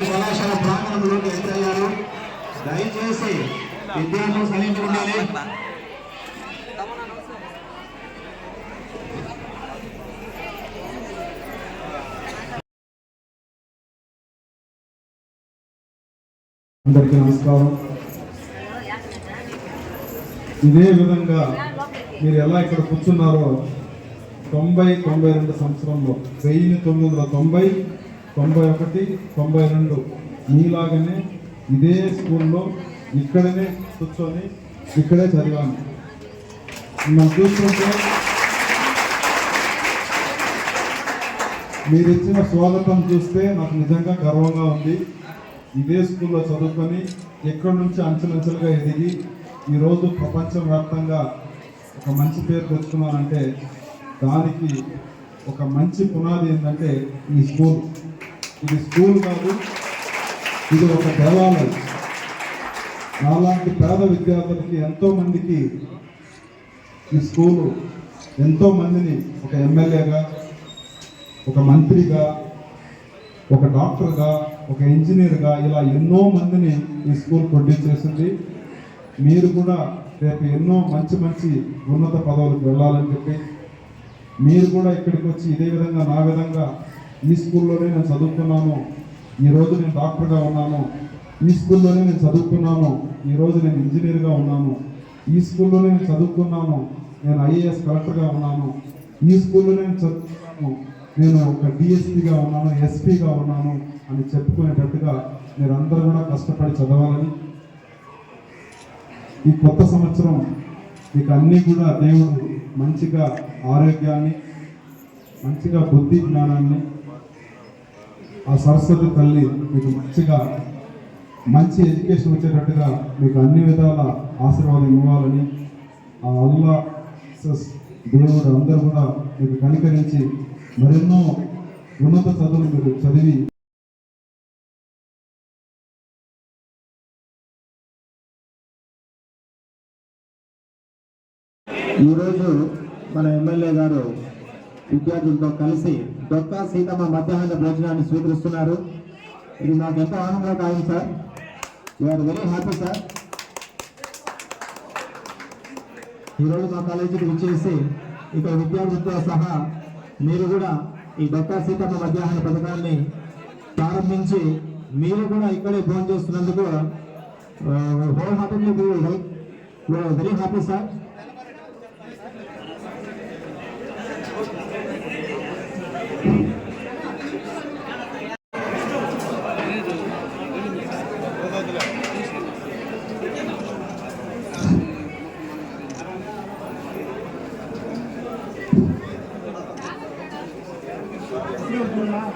కళాశాల ప్రాంగణంలోకి ఎంటర్ దయచేసి విద్యార్థులు సైలెంట్ ఉండాలి. నమస్కారం. ఇదే విధంగా మీరు ఎలా ఇక్కడ కూర్చున్నారో తొంభై తొంభై రెండు సంవత్సరంలో వెయ్యి తొమ్మిది వందల తొంభై తొంభై ఒకటి తొంభై రెండు. మీలాగనే ఇదే స్కూల్లో ఇక్కడనే కూర్చొని ఇక్కడే చదివాను. మనం చూసుకుంటే మీరు ఇచ్చిన స్వాగతం చూస్తే నాకు నిజంగా గర్వంగా ఉంది. ఇదే స్కూల్లో చదువుకొని ఎక్కడి నుంచి అంచెలంచెలుగా ఎదిగి ఈరోజు ప్రపంచవ్యాప్తంగా ఒక మంచి పేరు తెచ్చుకున్నానంటే దానికి ఒక మంచి పునాది ఏంటంటే ఈ స్కూల్. ఇది స్కూల్ కాదు ఇది ఒక దేవాలయం. నాలాంటి పేద విద్యార్థులకి ఎంతో మందికి ఈ స్కూలు ఎంతో మందిని ఒక ఎమ్మెల్యేగా ఒక మంత్రిగా ఒక డాక్టర్గా ఒక ఇంజనీర్గా ఇలా ఎన్నో మందిని ఈ స్కూల్ ప్రొడ్యూస్ చేసింది. మీరు కూడా రేపు ఎన్నో మంచి మంచి ఉన్నత పదవులకు వెళ్ళాలని చెప్పి మీరు కూడా ఇక్కడికి వచ్చి ఇదే విధంగా నా విధంగా ఈ స్కూల్లోనే నేను చదువుకున్నాను. ఈరోజు నేను డాక్టర్గా ఉన్నాను. ఈ స్కూల్లోనే నేను చదువుకున్నాను. ఈరోజు నేను ఇంజనీర్గా ఉన్నాను. ఈ స్కూల్లోనే నేను చదువుకున్నాను. నేను ఐఏఎస్ కలెక్టర్గా ఉన్నాను. ఈ స్కూల్లోనే నేను చదువుకున్నాను. నేను ఒక డిఎస్పీగా ఉన్నాను ఎస్పీగా ఉన్నాను అని చెప్పుకునేటట్టుగా మీరందరూ కూడా కష్టపడి చదవాలని ఈ కొత్త సంవత్సరం మీకు అన్నీ కూడా దేవుడు మంచిగా ఆరోగ్యాన్ని మంచిగా బుద్ధి జ్ఞానాన్ని ఆ సరస్వతి తల్లి మీకు మంచిగా మంచి ఎడ్యుకేషన్ వచ్చేటట్టుగా మీకు అన్ని విధాల ఆశీర్వాదం ఇవ్వాలని ఆ అల్లా దేవుడు అందరూ కూడా మీకు కనికరించి మరెన్నో ఉన్నత చదువులు మీరు చదివి ఈరోజు మన ఎమ్మెల్యే గారు విద్యార్థులతో కలిసి దొక్క సీతమ్మ మధ్యాహ్న భోజనాన్ని స్వీకరిస్తున్నారు. ఇది నాకు ఎంతో కాదు sir. You are very happy sir ఈరోజు మా కాలేజీకి విచ్చేసి ఇక విద్యార్థులతో సహా మీరు కూడా ఈ డొక్కా సీతమ్మ మధ్యాహ్న పథకాన్ని ప్రారంభించి మీరు కూడా ఇక్కడే ఫోన్ చేస్తున్నందుకు wholeheartedly very happy sir போடலாம்